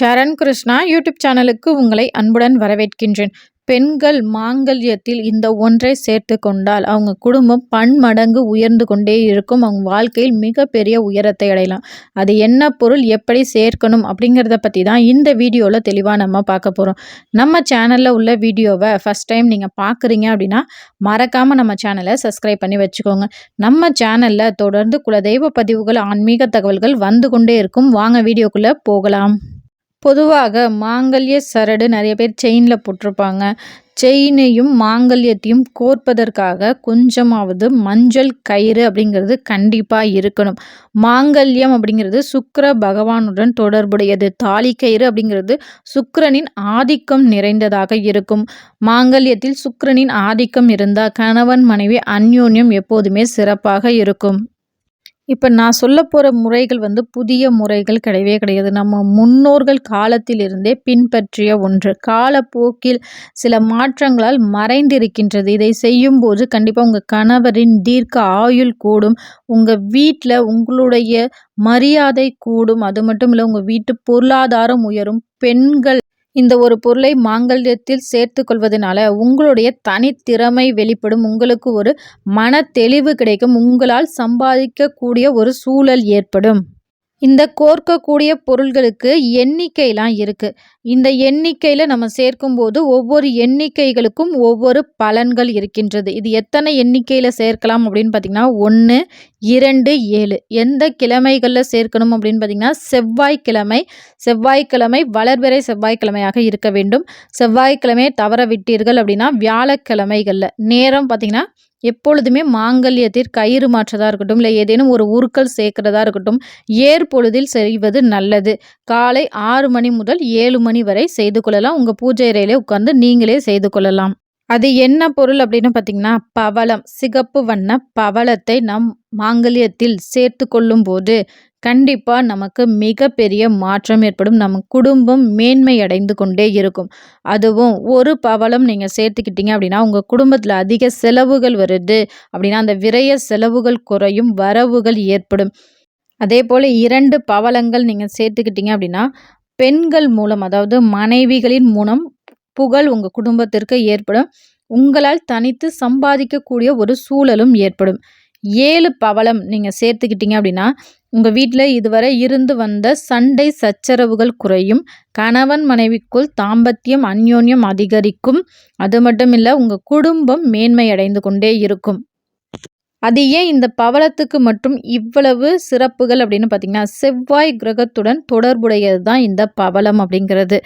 சரண் Krishna YouTube சேனலுக்கு உங்களை அன்புடன் வரவேற்கின்றேன். பெண்கள் மாங்கல்யத்தில் இந்த ஒன்றை சேர்த்து கொண்டால் அவங்க குடும்பம் பன்மடங்கு உயர்ந்து கொண்டே இருக்கும். அவங்க வாழ்க்கையில் மிகப்பெரிய உயரத்தை அடையலாம். அது என்ன பொருள் எப்படி சேர்க்கணும் அப்படிங்கிறத பற்றி தான் இந்த வீடியோவில் தெளிவாக நம்ம பார்க்க போகிறோம் நம்ம சேனலில் உள்ள வீடியோவை ஃபஸ்ட் டைம் நீங்கள் பார்க்குறீங்க அப்படின்னா மறக்காமல் நம்ம சேனலை சப்ஸ்கிரைப் பண்ணி வச்சுக்கோங்க. நம்ம சேனலில் தொடர்ந்து குலதெய்வ பதிவுகள் ஆன்மீக தகவல்கள் வந்து கொண்டே இருக்கும். வாங்க வீடியோக்குள்ளே போகலாம். பொதுவாக மாங்கல்ய சரடு நிறைய பேர் செயினில் போட்டிருப்பாங்க. செயினையும் மாங்கல்யத்தையும் கோர்ப்பதற்காக கொஞ்சமாவது மஞ்சள் கயிறு அப்படிங்கிறது கண்டிப்பாக இருக்கணும். மாங்கல்யம் அப்படிங்கிறது சுக்கர பகவானுடன் தொடர்புடையது. தாலி கயிறு அப்படிங்கிறது சுக்கரனின் ஆதிக்கம் நிறைந்ததாக இருக்கும். மாங்கல்யத்தில் சுக்கரனின் ஆதிக்கம் இருந்தால் கணவன் மனைவி அந்யோன்யம் எப்போதுமே சிறப்பாக இருக்கும். இப்போ நான் சொல்ல போகிற முறைகள் வந்து புதிய முறைகள் கிடையவே கிடையாது. நம்ம முன்னோர்கள் காலத்திலிருந்தே பின்பற்றிய ஒன்று. காலப்போக்கில் சில மாற்றங்களால் மறைந்திருக்கின்றது. இதை செய்யும்போது கண்டிப்பாக உங்கள் கணவரின் தீர்க்க ஆயுள் கூடும். உங்கள் வீட்டில் உங்களுடைய மரியாதை கூடும். அது மட்டும் இல்லை உங்கள் வீட்டு பொருளாதாரம் உயரும். பெண்கள் இந்த ஒரு பொருளை மாங்கல்யத்தில் சேர்த்து கொள்வதனால உங்களுடைய தனித்திறமை வெளிப்படும் உங்களுக்கு ஒரு மன தெளிவு கிடைக்கும் உங்களால் சம்பாதிக்கக்கூடிய ஒரு சூழல் ஏற்படும். இந்த கோர்க்கக்கூடிய பொருள்களுக்கு எண்ணிக்கைலாம் இருக்குது இந்த எண்ணிக்கையில் நம்ம சேர்க்கும்போது ஒவ்வொரு எண்ணிக்கைகளுக்கும் ஒவ்வொரு பலன்கள் இருக்கின்றது. இது எத்தனை எண்ணிக்கையில் சேர்க்கலாம் அப்படின்னு பார்த்திங்கன்னா ஒன்று இரண்டு ஏழு. எந்த கிழமைகளில் சேர்க்கணும் அப்படின்னு பார்த்தீங்கன்னா செவ்வாய்க்கிழமை செவ்வாய்க்கிழமை வளர்பிறை செவ்வாய்க்கிழமையாக இருக்க வேண்டும். செவ்வாய்க்கிழமையை தவற விட்டீர்கள் அப்படின்னா வியாழக்கிழமைகளில். நேரம் பார்த்திங்கன்னா எப்பொழுதுமே மாங்கல்யத்தில் கயிறு மாற்றதாக இருக்கட்டும் இல்லை ஏதேனும் ஒரு உருக்கள் சேர்க்கிறதா இருக்கட்டும் ஏர் பொழுதில் செய்வது நல்லது. காலை ஆறு மணி முதல் ஏழு மணி வரை செய்து கொள்ளலாம். உங்கள் பூஜை அறையிலே உட்கார்ந்து நீங்களே செய்து கொள்ளலாம். அது என்ன பொருள் அப்படின்னு பார்த்தீங்கன்னா பவளம். சிகப்பு வண்ண பவளத்தை நம் மாங்கல்யத்தில் சேர்த்து கொள்ளும்போது கண்டிப்பாக நமக்கு மிகப்பெரிய மாற்றம் ஏற்படும். நம்ம குடும்பம் மேன்மை அடைந்து கொண்டே இருக்கும். அதுவும் ஒரு பவளம் நீங்கள் சேர்த்துக்கிட்டீங்க அப்படின்னா உங்கள் குடும்பத்தில் அதிக செலவுகள் வருது அப்படின்னா அந்த விரைய செலவுகள் குறையும் வரவுகள் ஏற்படும். அதே போல் இரண்டு பவளங்கள் நீங்கள் சேர்த்துக்கிட்டீங்க அப்படின்னா பெண்கள் மூலம் அதாவது மனைவிகளின் மூலம் புகழ் உங்கள் குடும்பத்திற்கு ஏற்படும். உங்களால் தனித்து சம்பாதிக்கக்கூடிய ஒரு சூழலும் ஏற்படும். ஏழு பவளம் நீங்கள் சேர்த்துக்கிட்டீங்க அப்படின்னா உங்கள் வீட்டில் இதுவரை இருந்து வந்த சண்டை சச்சரவுகள் குறையும். கணவன் மனைவிக்குள் தாம்பத்தியம் அந்யோன்யம் அதிகரிக்கும். அது மட்டும் இல்லை உங்கள் குடும்பம் மேன்மை அடைந்து கொண்டே இருக்கும். அது ஏன் இந்த பவளத்துக்கு மட்டும் இவ்வளவு சிறப்புகள் அப்படின்னு பார்த்தீங்கன்னா செவ்வாய் கிரகத்துடன் தொடர்புடையது தான் இந்த பவளம் அப்படிங்கிறது.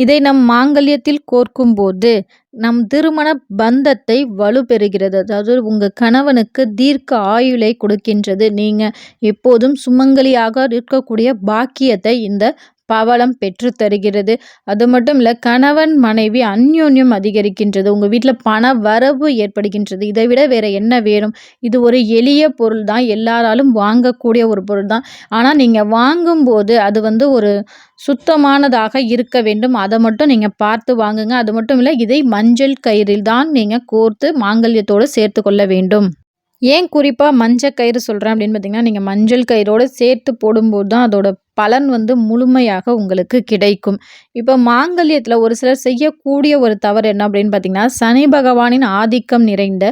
இதை நம் மாங்கல்யத்தில் கோர்க்கும்போது நம் திருமண பந்தத்தை வலுப்பெறுகிறது. அதாவது உங்கள் கணவனுக்கு தீர்க்க ஆயுளை கொடுக்கின்றது. நீங்கள் எப்போதும் சுமங்கலியாக இருக்கக்கூடிய பாக்கியத்தை இந்த பவளம் பெற்று தருகிறது. அது மட்டும் இல்லை கணவன் மனைவி அந்யோன்யம் அதிகரிக்கின்றது. உங்கள் வீட்டில் பண வரவு ஏற்படுகின்றது. இதை விட வேறு என்ன வேணும்? இது ஒரு எளிய பொருள் தான். எல்லாராலும் வாங்கக்கூடிய ஒரு பொருள் தான். ஆனால் நீங்கள் வாங்கும்போது அது வந்து ஒரு சுத்தமானதாக இருக்க வேண்டும். அதை மட்டும் நீங்கள் பார்த்து வாங்குங்க. அது மட்டும் இல்லை இதை மஞ்சள் கயிறில் தான் நீங்கள் கோர்த்து மாங்கல்யத்தோடு சேர்த்து கொள்ள வேண்டும். ஏன் குறிப்பாக மஞ்சள் கயிறு சொல்கிறேன் அப்படின்னு பார்த்தீங்கன்னா நீங்கள் மஞ்சள் கயிறோடு சேர்த்து போடும்போது தான் அதோட பலன் வந்து முழுமையாக உங்களுக்கு கிடைக்கும். இப்போ மாங்கல்யத்தில் ஒரு சிலர் செய்யக்கூடிய ஒரு தவறு என்ன அப்படின்னு பார்த்தீங்கன்னா சனி பகவானின் ஆதிக்கம் நிறைந்த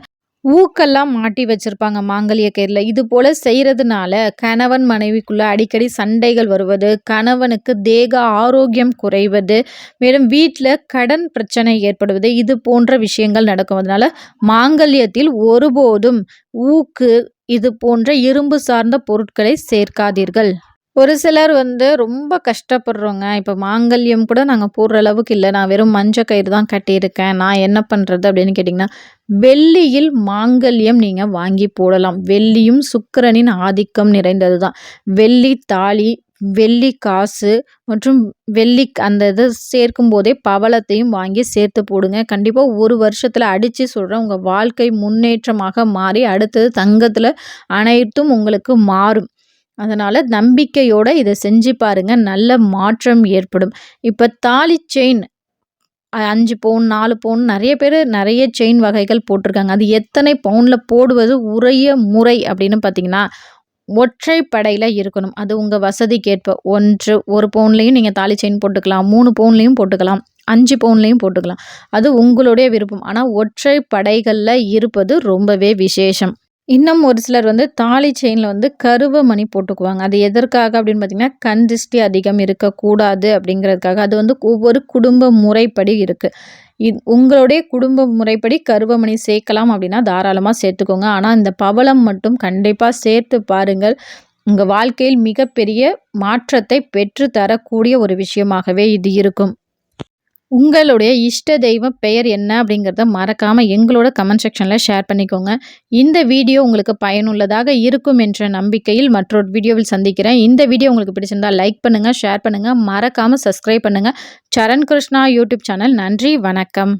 ஊக்கெல்லாம் மாட்டி வச்சிருப்பாங்க மாங்கல்ய கயிறில். இது போல் செய்கிறதுனால கணவன் மனைவிக்குள்ளே அடிக்கடி சண்டைகள் வருவது கணவனுக்கு தேக ஆரோக்கியம் குறைவது மேலும் வீட்டில் கடன் பிரச்சனை ஏற்படுவது இது போன்ற விஷயங்கள் நடக்கும். அதனால் மாங்கல்யத்தில் ஒருபோதும் ஊக்கு இது போன்ற இரும்பு சார்ந்த பொருட்களை சேர்க்காதீர்கள். ஒரு சிலர் வந்து ரொம்ப கஷ்டப்படுறோங்க. இப்போ மாங்கல்யம் கூட நாங்கள் போடுற அளவுக்கு இல்லை. நான் வெறும் மஞ்சள் கயிறு தான் கட்டியிருக்கேன். நான் என்ன பண்ணுறது அப்படின்னு கேட்டிங்கன்னா வெள்ளியில் மாங்கல்யம் நீங்கள் வாங்கி போடலாம். வெள்ளியும் சுக்கிரனின் ஆதிக்கம் நிறைந்தது தான் வெள்ளி தாலி வெள்ளி காசு மற்றும் வெள்ளி அந்த இது சேர்க்கும் போதே பவளத்தையும் வாங்கி சேர்த்து போடுங்க. கண்டிப்பாக ஒரு வருஷத்தில் அடித்து சொல்கிறேன் உங்கள் வாழ்க்கை முன்னேற்றமாக மாறி அடுத்தது தங்கத்தில் அனைத்தும் உங்களுக்கு மாறும். அதனால் நம்பிக்கையோடு இதை செஞ்சு பாருங்கள் நல்ல மாற்றம் ஏற்படும். இப்போ தாலி செயின் அஞ்சு பவுன் நாலு பவுன் நிறைய பேர் நிறைய செயின் வகைகள் போட்டிருக்காங்க. அது எத்தனை பவுனில் போடுவது உரிய முறை அப்படின்னு பார்த்தீங்கன்னா ஒற்றை படையில் இருக்கணும். அது உங்கள் வசதிக்கேற்ப. ஒன்று ஒரு பவுன்லேயும் நீங்கள் தாலி செயின் போட்டுக்கலாம். மூணு பவுன்லேயும் போட்டுக்கலாம். அஞ்சு பவுன்லேயும் போட்டுக்கலாம். அது உங்களுடைய விருப்பம். ஆனால் ஒற்றை படைகளில் இருப்பது ரொம்பவே விசேஷம். இன்னும் ஒரு சிலர் வந்து தாலி செயினில் வந்து கருவ மணி போட்டுக்குவாங்க. அது எதற்காக அப்படின்னு பார்த்தீங்கன்னா கண் திருஷ்டி அதிகம் இருக்கக்கூடாது அப்படிங்கிறதுக்காக. அது வந்து ஒவ்வொரு குடும்ப முறைப்படி இருக்குது இது உங்களுடைய குடும்ப முறைப்படி கருவமணி சேர்க்கலாம் அப்படின்னா தாராளமாக சேர்த்துக்கோங்க. ஆனால் இந்த பவளம் மட்டும் கண்டிப்பாக சேர்த்து பாருங்கள். உங்கள் வாழ்க்கையில் மிகப்பெரிய மாற்றத்தை பெற்று தரக்கூடிய ஒரு விஷயமாகவே இது இருக்கும். உங்களுடைய இஷ்ட தெய்வ பெயர் என்ன அப்படிங்கிறத மறக்காமல் எங்களோட கமெண்ட் செக்ஷனில் ஷேர் பண்ணிக்கோங்க. இந்த வீடியோ உங்களுக்கு பயனுள்ளதாக இருக்கும் என்ற நம்பிக்கையில் மற்றொரு வீடியோவில் சந்திக்கிறேன். இந்த வீடியோ உங்களுக்கு பிடிச்சிருந்தால் லைக் பண்ணுங்கள் ஷேர் பண்ணுங்கள் மறக்காமல் சப்ஸ்கிரைப் பண்ணுங்கள் சரண் கிருஷ்ணா யூடியூப் சேனல் நன்றி வணக்கம்.